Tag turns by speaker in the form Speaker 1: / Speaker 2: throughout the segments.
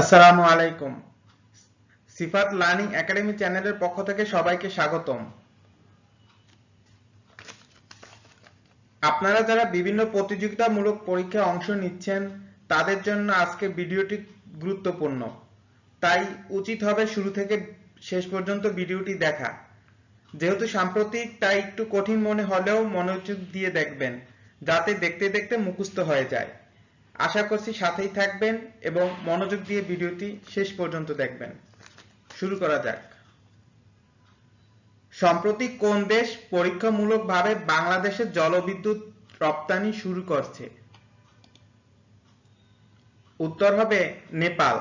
Speaker 1: আসসালামু আলাইকুম। সিফাত learning academy চ্যানেলের পক্ষ থেকে সবাইকে স্বাগতম। আপনারা যারা বিভিন্ন প্রতিযোগিতামূলক পরীক্ষায় অংশ নিচ্ছেন, তাদের জন্য আজকে ভিডিওটি গুরুত্বপূর্ণ। তাই উচিত হবে শুরু থেকে শেষ পর্যন্ত ভিডিওটি দেখা। যেহেতু সাম্প্রতিক, তাই একটু কঠিন মনে হলেও মনোযোগ দিয়ে দেখবেন, যাতে দেখতে দেখতে মুখস্থ হয়ে যায়। আশা করছি সাথেই থাকবেন এবং মনোযোগ দিয়ে ভিডিওটি শেষ পর্যন্ত দেখবেন। শুরু করা যাক। সম্প্রতি কোন দেশ পরীক্ষামূলকভাবে বাংলাদেশে জলবিদ্যুৎ রপ্তানি শুরু করছে? উত্তর হবে নেপাল।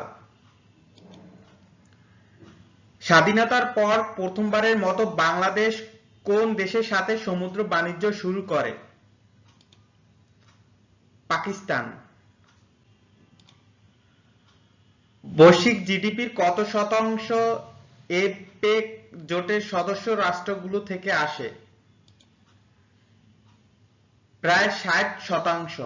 Speaker 1: স্বাধীনতার পর প্রথমবারের মতো বাংলাদেশ কোন দেশের সাথে সমুদ্র বাণিজ্য শুরু করে? পাকিস্তান। বৈশ্বিক জিডিপির কত শতাংশ এপেক জোটের সদস্য রাষ্ট্রগুলো থেকে আসে? প্রায় ষাট শতাংশ।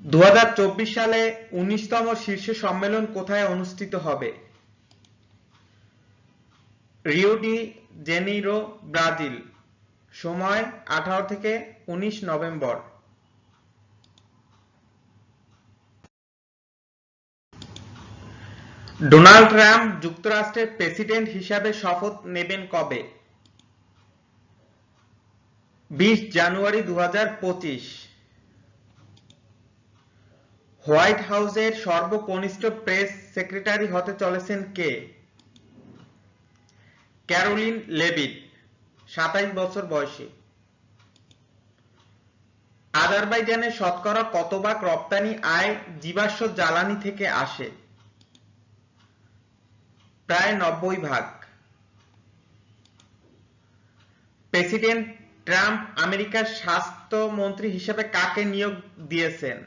Speaker 1: দু হাজার চব্বিশ সালে উনিশতম শীর্ষ সম্মেলন কোথায় অনুষ্ঠিত হবে? Rio de Janeiro, Brazil. সময় আঠারো থেকে উনিশ নভেম্বর। ডোনাল্ড ট্রাম্প যুক্তরাষ্ট্রের প্রেসিডেন্ট হিসাবে শপথ নেবেন কবে? বিশ জানুয়ারি দু হাজার পঁচিশ। হোয়াইট হাউসের সর্বকনিষ্ঠ প্রেস সেক্রেটারি হতে চলেছেন কে? ক্যারোলিন লেভিট, সাতাইশ বছর বয়সী। আজারবাইজানের শতকরা কত ভাগ রপ্তানি আয় জীবাশ্ম জ্বালানি থেকে আসে? প্রায় নব্বই ভাগ। প্রেসিডেন্ট ট্রাম্প আমেরিকার স্বাস্থ্যমন্ত্রী হিসেবে কাকে নিয়োগ দিয়েছেন?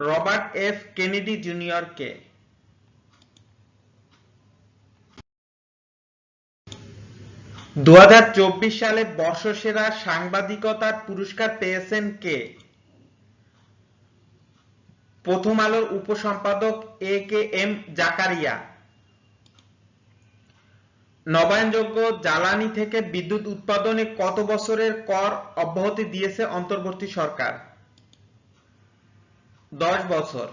Speaker 1: Robert F. কেনেডি জুনিয়রকে। দু সালে বর্ষসেরা সাংবাদিকতার পুরস্কার পেয়েছেন কে? প্রথম আলোর উপসম্পাদক এ কে এম জাকারিয়া। নবায়নযোগ্য জ্বালানি থেকে বিদ্যুৎ উৎপাদনে কত বছরের কর অব্যাহতি দিয়েছে অন্তর্বর্তী সরকার? দশ বছর।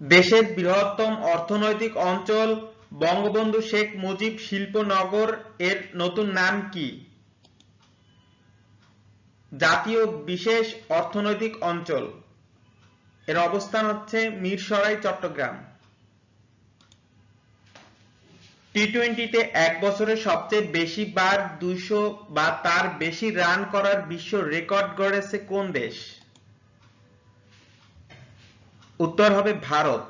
Speaker 1: দেশের বৃহত্তম অর্থনৈতিক অঞ্চল বঙ্গবন্ধু শেখ মুজিব শিল্পনগর এর নতুন নাম কি? জাতীয় বিশেষ অর্থনৈতিক অঞ্চল। এর অবস্থান হচ্ছে মিরসরাই, চট্টগ্রাম। টি টোয়েন্টিতে এক বছরে সবচেয়ে বেশি বার দুইশো বা তার বেশি রান করার বিশ্ব রেকর্ড গড়েছে কোন দেশ? উত্তর হবে ভারত।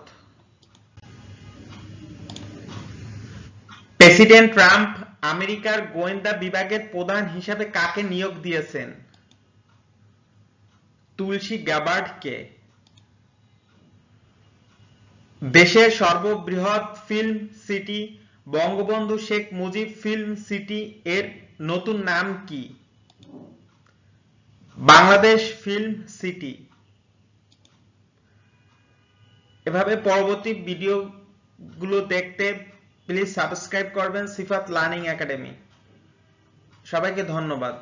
Speaker 1: প্রেসিডেন্ট ট্রাম্প আমেরিকার গোয়েন্দা বিভাগের প্রধান হিসাবে কাকে নিয়োগ দিয়েছেন? তুলসী গ্যাবার্ডকে দেশের সর্ববৃহৎ film city Bangabandhu Sheikh Mujib film city এর নতুন নাম কি? বাংলাদেশ ফিল্ম সিটি এভাবে পরবর্তী ভিডিওগুলো দেখতে প্লিজ সাবস্ক্রাইব করবেন সিফাত লার্নিং একাডেমি সবাইকে ধন্যবাদ।